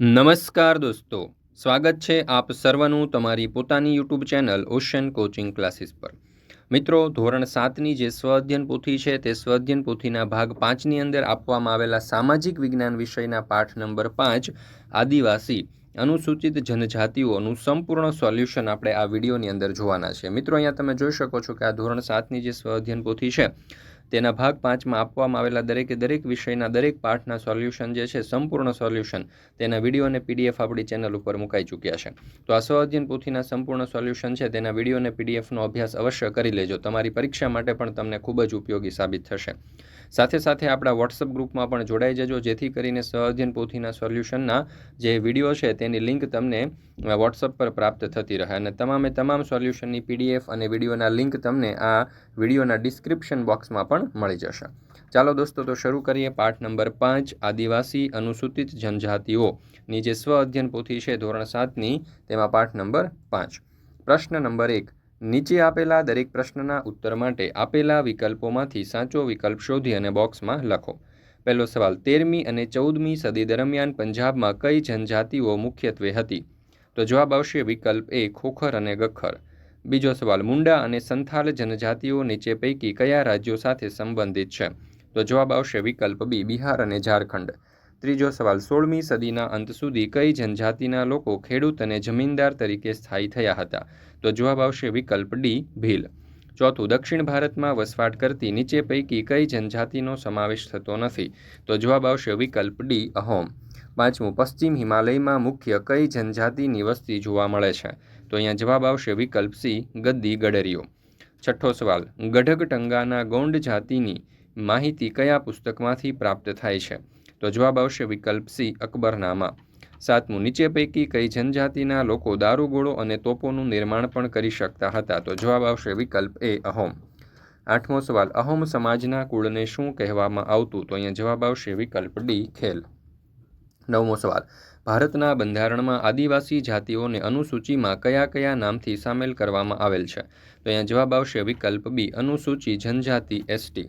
નમસ્કાર દોસ્તો, સ્વાગત છે આપ સર્વનું તમારી પોતાની YouTube channel Ocean coaching classes પર. મિત્રો, ધોરણ સાતની જે સ્વ અધ્યયન પોથી છે તે સ્વ અધ્યયન પોથીના ભાગ પાંચની અંદર આપવામાં આવેલા સામાજિક વિજ્ઞાન વિષયના પાઠ નંબર પાંચ, આદિવાસી અનુસૂચિત જનજાતિઓનું સંપૂર્ણ સોલ્યુશન આપણે આ વિડીયોની અંદર જોવાના છે. મિત્રો, અહીંયા તમે જોઈ શકો છો કે આ ધોરણ સાતની જે સ્વ અધ્યયન પોથી છે તેના ભાગ પાંચમાં આપવામાં આવેલા દરેકે દરેક વિષયના દરેક પાઠના સોલ્યુશન જે છે, સંપૂર્ણ સોલ્યુશન તેના વીડિયો અને પીડીએફ આપણી ચેનલ ઉપર મુકાઈ ચૂક્યા છે. તો આ સ્વ પોથીના સંપૂર્ણ સોલ્યુશન છે, તેના વીડિયો અને પીડીએફનો અભ્યાસ અવશ્ય કરી લેજો. તમારી પરીક્ષા માટે પણ તમને ખૂબ જ ઉપયોગી સાબિત થશે. સાથે સાથે આપણા વોટ્સઅપ ગ્રુપમાં પણ જોડાઈ જજો. જેથી કરીને સ્વ અધ્યયન પોથીના સોલ્યુશનના જે વીડિયો છે તેની લિંક તમને વોટ્સઅપ પર પ્રાપ્ત થતી રહે. અને તમામે તમામ સોલ્યુશનની પીડીએફ અને વિડીયોના લિંક તમને આ વિડીયોના ડિસ્ક્રિપ્શન બોક્સમાં પણ મળી જશે. ચાલો દોસ્તો, તો શરૂ કરીએ પાઠ નંબર પાંચ, આદિવાસી અનુસૂચિત જનજાતિઓની જે સ્વ અધ્યયન પોથી છે ધોરણ સાતની, તેમાં પાઠ નંબર પાંચ. પ્રશ્ન નંબર એક નીચે આપેલા દરેક પ્રશ્નના ઉત્તર માટે આપેલા વિકલ્પોમાંથી સાચો વિકલ્પ શોધી અને બોક્સમાં લખો. પહેલો સવાલ, તેરમી અને ચૌદમી સદી દરમિયાન પંજાબમાં કઈ જનજાતિઓ મુખ્યત્વે હતી? તો જવાબ આવશે વિકલ્પ એ, ખોખર અને ગખર બીજો સવાલ, મુંડા અને સંથાલ જનજાતિઓ નીચે પૈકી કયા રાજ્યો સાથે સંબંધિત છે? તો જવાબ આવશે વિકલ્પ બી, બિહાર અને ઝારખંડ. ત્રીજો સવાલ, સોળમી સદીના અંત સુધી કઈ જનજાતિના લોકો ખેડૂત અને જમીનદાર તરીકે સ્થાયી થયા હતા? તો જવાબ આવશે વિકલ્પ ડી, ભીલ. ચોથું, દક્ષિણ ભારતમાં વસવાટ કરતી નીચે પૈકી કઈ જનજાતિનો સમાવેશ થતો નથી? તો જવાબ આવશે વિકલ્પ ડી, અહોમ. પાંચમું, પશ્ચિમ હિમાલયમાં મુખ્ય કઈ જનજાતિની વસ્તી જોવા મળે છે? તો અહીંયા જવાબ આવશે વિકલ્પ સી, ગદ્દી ગડરીઓ. છઠ્ઠો સવાલ ગઢક ટંગાના ગોંડ જાતિની માહિતી કયા પુસ્તકમાંથી પ્રાપ્ત થાય છે? તો જવાબ આવશે વિકલ્પ સી, અકબરનામા. સાતમું, નીચે પૈકી કઈ જનજાતિના લોકો દારૂગોળો અને તોપોનું નિર્માણ પણ કરી શકતા હતા? તો જવાબ આવશે વિકલ્પ એ, અહોમ. આઠમો સવાલ, અહોમ સમાજના કુળને શું કહેવામાં આવતું? તો અહીંયા જવાબ આવશે વિકલ્પ ડી, ખેલ. નવમો સવાલ, ભારતના બંધારણમાં આદિવાસી જાતિઓને અનુસૂચિમાં કયા કયા નામથી સામેલ કરવામાં આવેલ છે? તો અહીંયા જવાબ આવશે વિકલ્પ બી, અનુસૂચિ જનજાતિ એસટી.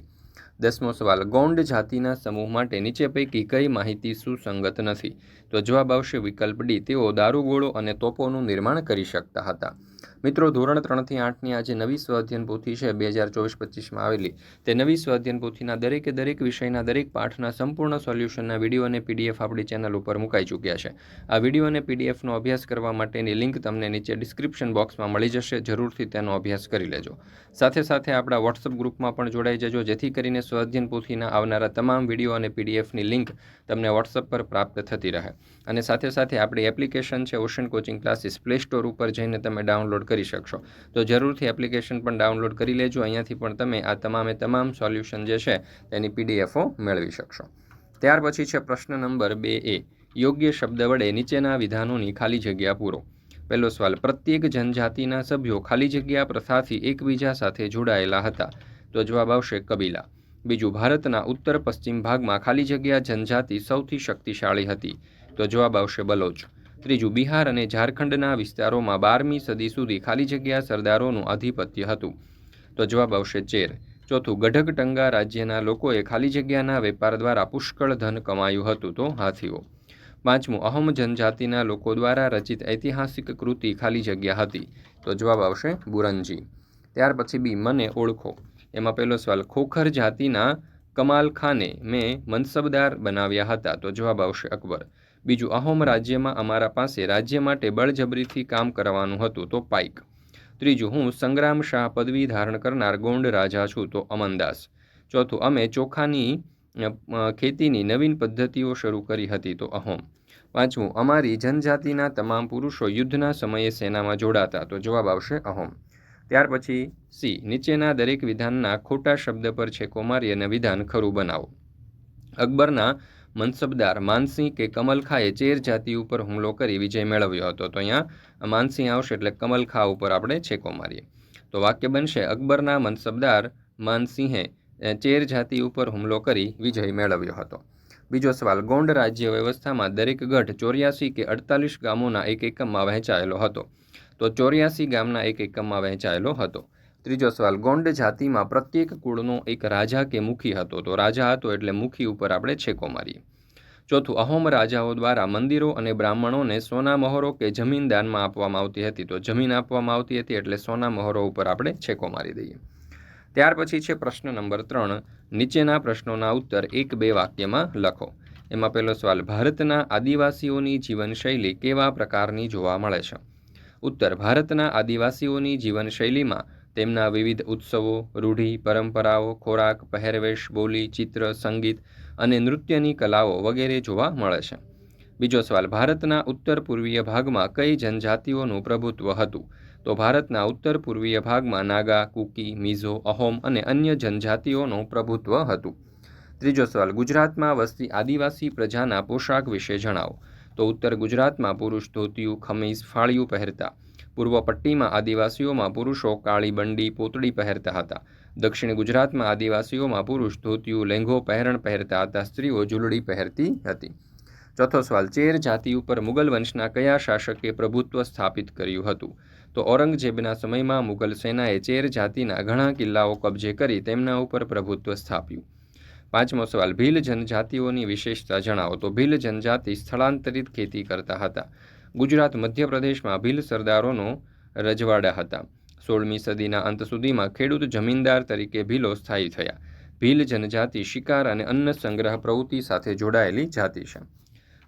દસમો સવાલ, ગોંડ જાતિના સમૂહ માટે નીચે પૈકી કઈ માહિતી સુસંગત નથી? તો જવાબ આવશે વિકલ્પ ડી, તેઓ દારૂગોળો અને તોપોનું નિર્માણ કરી શકતા હતા. મિત્રો, ધોરણ ત્રણથી આઠની આજે નવી સ્વાધ્યન પોથી છે, બે હજાર ચોવીસ પચીસમાં આવેલી. તે નવી સ્વાધ્યન પોથીના દરેકે દરેક વિષયના દરેક પાઠના સંપૂર્ણ સોલ્યુશનના વીડિયો અને પીડીએફ આપણી ચેનલ ઉપર મુકાઈ ચૂક્યા છે. આ વીડિયો અને પીડીએફનો અભ્યાસ કરવા માટેની લિંક તમને નીચે ડિસ્ક્રિપ્શન બોક્સમાં મળી જશે, જરૂરથી તેનો અભ્યાસ કરી લેજો. સાથે સાથે આપણા વોટ્સઅપ ગ્રુપમાં પણ જોડાઈ જજો, જેથી કરીને સ્વાધ્યન પોથીના આવનારા તમામ વીડિયો અને પીડીએફની લિંક તમને વોટ્સઅપ પર પ્રાપ્ત થતી રહે. અને સાથે સાથે આપણી એપ્લિકેશન છે, Ocean coaching classes, play store ઉપર જઈને તમે ડાઉનલોડ કરી શકશો. તો જરૂરથી એપ્લિકેશન પણ ડાઉનલોડ કરી લેજો. અહીંયાથી પણ તમે આ તમામે તમામ સોલ્યુશન જે છે, તેની પીડીએફો મેળવી શકશો. ત્યાર પછી છે પ્રશ્ન નંબર બે એ, યોગ્ય શબ્દ વડે નીચેના વિધાનોની ખાલી જગ્યા પૂરો. પહેલો સવાલ, પ્રત્યેક જનજાતિના સભ્યો ખાલી જગ્યા પ્રથાથી એકબીજા સાથે જોડાયેલા હતા? તો જવાબ આવશે કબીલા. બીજું, ભારતના ઉત્તર પશ્ચિમ ભાગમાં ખાલી જગ્યા જનજાતિ સૌથી શક્તિશાળી હતી? તો જવાબ આવશે બલોચ. ત્રીજું બિહાર અને ઝારખંડના વિસ્તારોમાં બારમી સદી સુધી ખાલી જગ્યા સરદારોનું આધિપત્ય હતું. તો જવાબ આવશે ચેર. ચોથું, ગઢકટંગા રાજ્યના લોકોએ ખાલી જગ્યાના વેપાર દ્વારા પુષ્કળ ધન કમાયું હતું. તો હાથીઓ. પાંચમું, અહમ જનજાતિના લોકો દ્વારા રચિત ઐતિહાસિક કૃતિ ખાલી જગ્યા હતી. તો જવાબ આવશે બુરંજી. ત્યાર પછી બી, મને ઓળખો. એમાં પહેલો સવાલ, ખોખર જાતિના કમાલ ખાને મેં મનસબદાર બનાવ્યા હતા? તો જવાબ આવશે અકબર. બીજું, અહોમ રાજ્યમાં અમારા પાસે રાજ્ય માટે બળજબરીથી કામ કરવાનું હતું તો પાઇક. ત્રીજું, હું સંગ્રામ શાહ પદવી ધારણ કરનાર ગોંડ રાજા છું તો અમનદાસ. ચોથું, અમે ચોખાની ખેતીની નવીન પદ્ધતિઓ શરૂ કરી હતી તો અહોમ. પાંચમું, અમારી જનજાતિના તમામ પુરુષો યુદ્ધના સમયે સેનામાં જોડાતા. તો જવાબ આવશે અહોમ. ત્યાર પછી, સી, નીચેના દરેક વિધાનના ખોટા શબ્દ પર છેકો મારી અને વિધાન ખરું બનાવો. અકબરના મનસબદાર માનસિંહ કે કમલખાએ ચેર જાતિ ઉપર હુમલો કરી વિજય મેળવ્યો હતો. તો અહીંયા માનસિંહ આવશે એટલે કમલખા ઉપર આપણે છેકો મારીએ. તો વાક્ય બનશે, અકબરના મનસબદાર માનસિંહે ચેર જાતિ ઉપર હુમલો કરી વિજય મેળવ્યો હતો. બીજો સવાલ, ગોંડ રાજ્ય વ્યવસ્થામાં દરેક ગઢ ચોર્યાસી કે અડતાલીસ ગામોના એક એકમમાં વહેંચાયેલો હતો? તો ચોર્યાસી ગામના એક એકમમાં વહેંચાયેલો હતો. ત્રીજો સવાલ, ગોંડ જાતિમાં પ્રત્યેક કુળનો એક રાજા કે મુખી હતો? તો રાજા હતો એટલે મુખી ઉપર આપણે છેકો મારીએ. ચોથું, અહોમ રાજાઓ દ્વારા મંદિરો અને બ્રાહ્મણોને સોના મહોરો કે જમીન દાનમાં આપવામાં આવતી હતી? તો જમીન આપવામાં આવતી હતી એટલે સોના મહોરો ઉપર આપણે છેકો મારી દઈએ. ત્યાર પછી છે પ્રશ્ન નંબર ત્રણ, નીચેના પ્રશ્નોના ઉત્તર એક બે વાક્યમાં લખો. એમાં પહેલો સવાલ, ભારતના આદિવાસીઓની જીવનશૈલી કેવા પ્રકારની જોવા મળે છે? ઉત્તર, ભારતના આદિવાસીઓની જીવનશૈલીમાં તેમના વિવિધ ઉત્સવો, રૂઢિ, પરંપરાઓ, ખોરાક, પહેરવેશ, બોલી, ચિત્ર, સંગીત અને નૃત્યની કલાઓ વગેરે જોવા મળે છે. બીજો સવાલ, ભારતના ઉત્તર પૂર્વીય ભાગમાં કઈ જનજાતિઓનું પ્રભુત્વ હતું? તો ભારતના ઉત્તર પૂર્વીય ભાગમાં નાગા, કુકી, મિઝો, અહોમ અને અન્ય જનજાતિઓનું પ્રભુત્વ હતું. ત્રીજો સવાલ, ગુજરાતમાં વસતી આદિવાસી પ્રજાના પોશાક વિશે જણાવો. તો ઉત્તર ગુજરાતમાં પુરુષ ધોતિયું, ખમીસ, ફાળિયું પહેરતા પૂર્વ પટ્ટીમાં આદિવાસીઓમાં પુરુષો કાળી બંડી પોતડી પહેરતા હતા. દક્ષિણ ગુજરાતમાં આદિવાસીઓમાં પુરુષ ધોતિયું લેંઘો પહેરણ પહેરતા હતા, સ્ત્રીઓ ઝૂલડી પહેરતી હતી. ચોથો સવાલ, ચેર જાતિ ઉપર મુગલ વંશના કયા શાસકે પ્રભુત્વ સ્થાપિત કર્યું હતું? તો ઔરંગઝેબના સમયમાં મુગલ સેનાએ ચેર જાતિના ઘણા કિલ્લાઓ કબજે કરી તેમના ઉપર પ્રભુત્વ સ્થાપ્યું. પાંચમો સવાલ, ભીલ જનજાતિઓની વિશેષતા જણાવો. તો ભીલ જનજાતિ સ્થળાંતરિત ખેતી કરતા હતા. ગુજરાત, મધ્યપ્રદેશમાં ભીલ સરદારોનો રજવાડા હતા. સોળમી સદીના અંત સુધીમાં ખેડૂત જમીનદાર તરીકે ભીલો સ્થાયી થયા. ભીલ જનજાતિ શિકાર અને અન્ન સંગ્રહ પ્રવૃત્તિ સાથે જોડાયેલી જાતિ છે.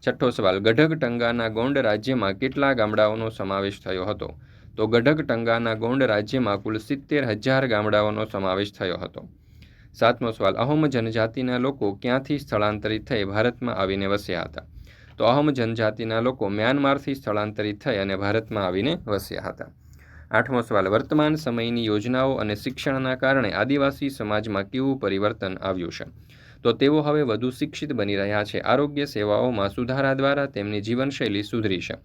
છઠ્ઠો સવાલ ગઢક ટંગાના ગોંડ રાજ્યમાં કેટલા ગામડાઓનો સમાવેશ થયો હતો? તો ગઢક ટંગાના ગોંડ રાજ્યમાં કુલ સિત્તેર હજાર ગામડાઓનો સમાવેશ થયો હતો. સાતમો સવાલ, અહોમ જનજાતિના લોકો ક્યાંથી સ્થળાંતરિત થઈ ભારતમાં આવીને વસ્યા હતા? તો અહમ જનજાતિના લોકો મ્યાનમારથી સ્થળાંતરિત થઈ અને ભારતમાં આવીને વસ્યા હતા. આઠમો સવાલ, વર્તમાન સમયની યોજનાઓ અને શિક્ષણના કારણે આદિવાસી સમાજમાં કેવું પરિવર્તન આવ્યું છે? તો તેઓ હવે વધુ શિક્ષિત બની રહ્યા છે. આરોગ્ય સેવાઓમાં સુધારા દ્વારા તેમની જીવનશૈલી સુધરી છે.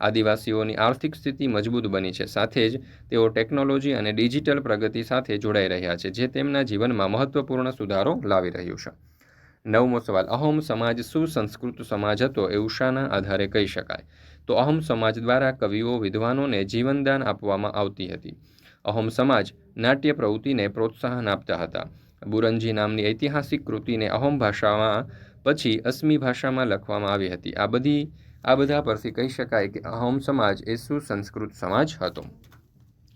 આદિવાસીઓની આર્થિક સ્થિતિ મજબૂત બની છે. સાથે જ તેઓ ટેકનોલોજી અને ડિજિટલ પ્રગતિ સાથે જોડાઈ રહ્યા છે, જે તેમના જીવનમાં મહત્વપૂર્ણ સુધારો લાવી રહ્યું છે. નવમો સવાલ, અહોમ સમાજ સુસંસ્કૃત સમાજ હતો? એવું શાના આધારે કહી શકાય. તો અહોમ સમાજ દ્વારા કવિઓ, વિદ્વાનોને જીવનદાન આપવામાં આવતી હતી. અહોમ સમાજ નાટ્ય પ્રવૃત્તિને પ્રોત્સાહન આપતા હતા. બુરંજી નામની ઐતિહાસિક કૃતિને અહોમ ભાષામાં, પછી અસમી ભાષામાં લખવામાં આવી હતી. આ બધી, આ બધા પરથી કહી શકાય કે અહોમ સમાજ એ સુસંસ્કૃત સમાજ હતો?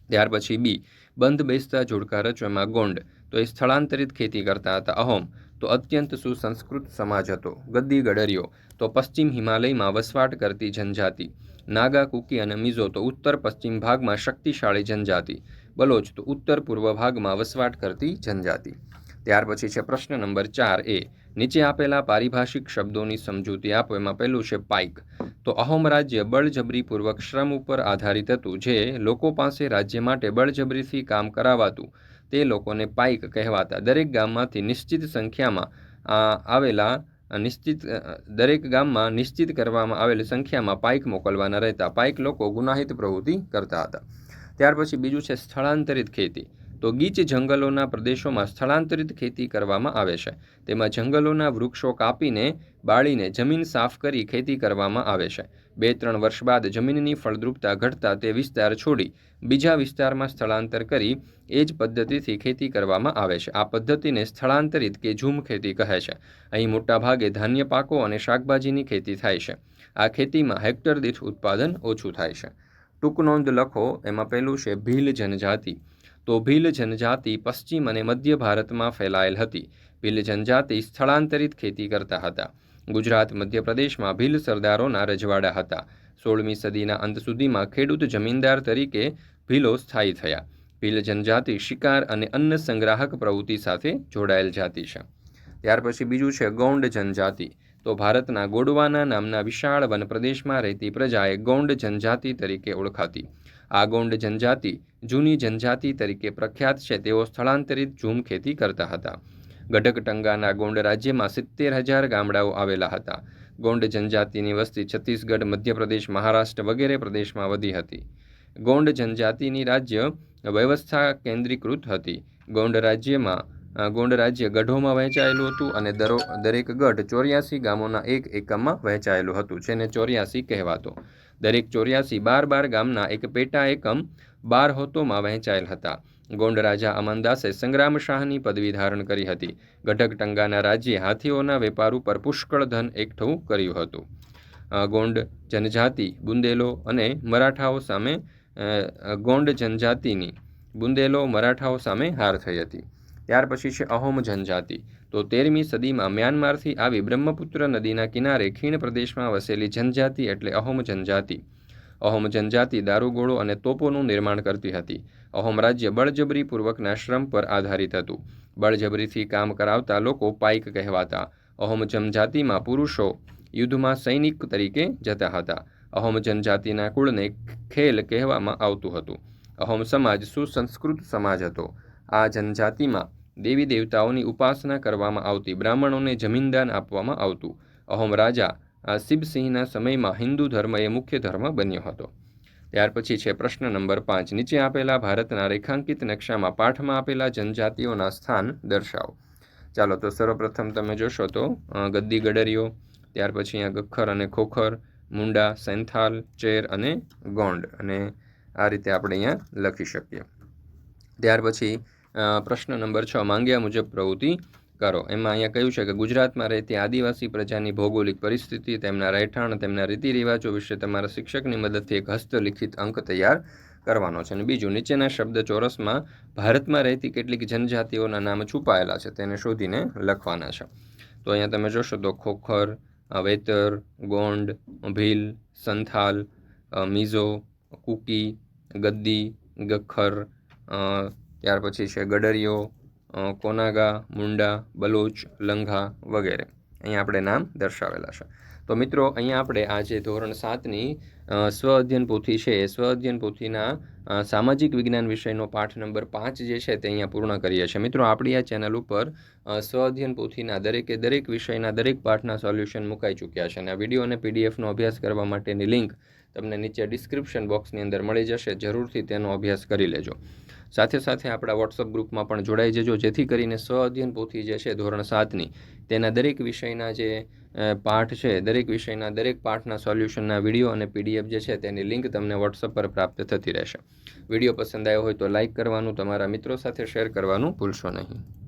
ત્યાર પછી બી, બંધ બેસતા જોડકા રચવામાં ગોંડ. તો એ સ્થળાંતરિત ખેતી કરતા હતા અહોમ. તો અત્યંત સુસંસ્કૃત સમાજ હતો. ગદ્દી ગડરિયો, તો પશ્ચિમ હિમાલયમાં વસવાટ કરતી જનજાતિ. નાગા, કુકી અને મિઝો તો ઉત્તર પશ્ચિમ ભાગમાં શક્તિશાળી જનજાતિ. બલોચ તો ઉત્તર પૂર્વ ભાગમાં વસવાટ કરતી જનજાતિ. ત્યાર પછી છે પ્રશ્ન નંબર ચાર એ, નીચે આપેલા પારિભાષિક શબ્દોની સમજૂતી આપો. એમાં પહેલું છે પાઇક. તો અહોમ રાજ્ય બળજબરીપૂર્વક શ્રમ ઉપર આધારિત હતું, જે લોકો પાસે રાજ્ય માટે બળજબરીથી કામ કરાવાતું. તે લોકોને પાઇક કહેવાતા. દરેક ગામમાંથી નિશ્ચિત સંખ્યામાં આવેલા નિશ્ચિત દરેક ગામમાં નિશ્ચિત કરવામાં આવેલી સંખ્યામાં પાઇક મોકલવાના રહેતા. પાઇક લોકો ગુનાહિત પ્રવૃત્તિ કરતા હતા. ત્યાર પછી બીજું છે સ્થળાંતરિત ખેતી. તો ગીચ જંગલોના પ્રદેશોમાં સ્થળાંતરિત ખેતી કરવામાં આવે છે. તેમાં જંગલોના વૃક્ષો કાપીને, બાળીને જમીન સાફ કરી ખેતી કરવામાં આવે છે. બે ત્રણ વર્ષ બાદ જમીનની ફળદ્રુપતા ઘટતા તે વિસ્તાર છોડી બીજા વિસ્તારમાં સ્થળાંતર કરી એ જ પદ્ધતિથી ખેતી કરવામાં આવે છે. આ પદ્ધતિને સ્થળાંતરિત કે ઝૂમ ખેતી કહે છે. અહીં મોટાભાગે ધાન્ય પાકો અને શાકભાજીની ખેતી થાય છે. આ ખેતીમાં હેક્ટર દીઠ ઉત્પાદન ઓછું થાય છે. ટૂંક નોંધ લખો, એમાં પહેલું છે ભીલ જનજાતિ. તો ભીલ જનજાતિ પશ્ચિમ અને મધ્ય ભારતમાં ફેલાયેલ હતી. ભીલ જનજાતિ સ્થળાંતરિત ખેતી કરતા હતા. ગુજરાત, મધ્યપ્રદેશમાં ભીલ સરદારોના રજવાડા હતા. સોળમી સદીના અંત સુધીમાં ખેડૂત જમીનદાર તરીકે ભીલો સ્થાયી થયા. ભીલ જનજાતિ શિકાર અને અન્ન સંગ્રાહક પ્રવૃત્તિ સાથે જોડાયેલ જાતિ છે. ત્યાર પછી બીજું છે ગૌંડ જનજાતિ. તો ભારતના ગોડવાના નામના વિશાળ વન પ્રદેશમાં રહેતી પ્રજાએ ગૌંડ જનજાતિ તરીકે ઓળખાતી. આ ગોંડ જનજાતિ જૂની જનજાતિ તરીકે પ્રખ્યાત છે, તેઓ સ્થળાંતરિત ઝૂમ ખેતી કરતા હતા. ગઢકટંગાના ગોંડ રાજ્યમાં સિત્તેર હજાર ગામડાઓ આવેલા હતા. ગોંડ જનજાતિની વસ્તી છત્તીસગઢ, મધ્યપ્રદેશ, મહારાષ્ટ્ર વગેરે પ્રદેશમાં વધી હતી. ગોંડ જનજાતિની રાજ્ય વ્યવસ્થા કેન્દ્રીકૃત હતી. ગોંડ રાજ્યમાં ગોંડ રાજ્ય ગઢોમાં વહેંચાયેલું હતું અને દરો, દરેક ગઢ ચોર્યાસી ગામોના એક એકમમાં વહેંચાયેલું હતું, જેને ચોર્યાસી કહેવાતો. દરેક ચોર્યાસી બાર બાર ગામના એક પેટા એકમ બાર હોતોમાં વહેંચાયેલ હતા. ગોંડ રાજા અમનદાસે સંગ્રામ શાહની પદવી ધારણ કરી હતી. ગઢક ટંગાના રાજ્યે હાથીઓના વેપાર ઉપર પુષ્કળ ધન એકઠું કર્યું હતું. ગોંડ જનજાતિ, બુંદેલો અને મરાઠાઓ સામે ગોંડ જનજાતિની બુંદેલો, મરાઠાઓ સામે હાર થઈ હતી. ત્યાર પછી છે અહોમ જનજાતિ. તો તેરમી સદીમાં મ્યાનમારથી આવી બ્રહ્મપુત્ર નદીના કિનારે ખીણ પ્રદેશમાં વસેલી જનજાતિ એટલે અહોમ જનજાતિ. અહોમ જનજાતિ દારૂગોળો અને તોપોનું નિર્માણ કરતી હતી. અહોમ રાજ્ય બળજબરીપૂર્વકના શ્રમ પર આધારિત હતું. બળજબરીથી કામ કરાવતા લોકો પાઇક કહેવાતા. અહોમ જનજાતિમાં પુરુષો યુદ્ધમાં સૈનિક તરીકે જતા હતા. અહોમ જનજાતિના કુળને ખેલ કહેવામાં આવતું હતું. અહોમ સમાજ સુસંસ્કૃત સમાજ હતો. આ જનજાતિમાં દેવી દેવતાઓની ઉપાસના કરવામાં આવતી, બ્રાહ્મણોને જમીનદાન આપવામાં આવતું. અહોમ રાજા આ શિવસિંહના સમયમાં હિન્દુ ધર્મ એ મુખ્ય ધર્મ બન્યો હતો. ત્યાર પછી છે પ્રશ્ન નંબર પાંચ. નીચે આપેલા ભારતના રેખાંકિત નકશામાં પાઠમાં આપેલા જનજાતિઓના સ્થાન દર્શાવો. ચાલો, તો સર્વપ્રથમ તમે જોશો તો ગદ્દી ગડરીઓ, ત્યાર પછી અહીંયા ગખર અને ખોખર, મુંડા, સેન્થાલ, ચેર અને ગોંડ. અને આ રીતે આપણે અહીંયા લખી શકીએ. ત્યાર પછી પ્રશ્ન નંબર છ માંગ્યા મુજબ પ્રવૃત્તિ કરો. એમાં અહીંયા કહ્યું છે કે ગુજરાતમાં રહેતી આદિવાસી પ્રજાની ભૌગોલિક પરિસ્થિતિ તેમના રહેઠાણ તેમના રીતિ રિવાજો વિશે તમારા શિક્ષકની મદદથી એક હસ્તલિખિત અંક તૈયાર કરવાનો છે. અને બીજું નીચેના શબ્દ ચોરસમાં ભારતમાં રહેતી કેટલીક જનજાતિઓના નામ છુપાયેલા છે તેને શોધીને લખવાના છે. તો અહીંયા તમે જોશો તો ખોખર વેતર ગોંડ ભીલ સંથાલ મિઝો કુકી ગદ્દી ગખ્ખર અ, ત્યાર પછી છે ગડરીયો કોનાગા, મુંડા, બલોચ, લંઘા વગેરે. અહીંયા આપણે નામ દર્શાવેલા છે. તો મિત્રો, અહીંયા આપણે આજે ધોરણ સાતની સ્વ અધ્યયન પોથી છે. એ સ્વ અધ્યયન પોથીના સામાજિક વિજ્ઞાન વિષયનો પાઠ નંબર પાંચ જે છે તે અહીંયા પૂર્ણ કરીએ છીએ. મિત્રો, આપણી આ ચેનલ ઉપર સ્વ અધ્યયન પોથીના દરેકે દરેક વિષયના દરેક પાઠના સોલ્યુશન મુકાઈ ચૂક્યા છે અને આ વીડિયો અને પીડીએફનો અભ્યાસ કરવા માટેની લિંક તમને નીચે ડિસ્ક્રિપ્શન બોક્સની અંદર મળી જશે. જરૂરથી તેનો અભ્યાસ કરી લેજો. સાથે સાથે આપણા વોટ્સઅપ ગ્રુપમાં પણ જોડાઈ જજો. જેથી કરીને સ્વ અધ્યયન પોથી જે છે ધોરણ સાતની, તેના દરેક વિષયના જે પાઠ છે, દરેક વિષયના, દરેક પાઠના સોલ્યુશનના વીડિયો અને પીડીએફ જે છે તેની લિંક તમને વોટ્સઅપ પર પ્રાપ્ત થતી રહેશે. વીડિયો પસંદ આવ્યો હોય તો લાઇક કરવાનું, તમારા મિત્રો સાથે શેર કરવાનું ભૂલશો નહીં.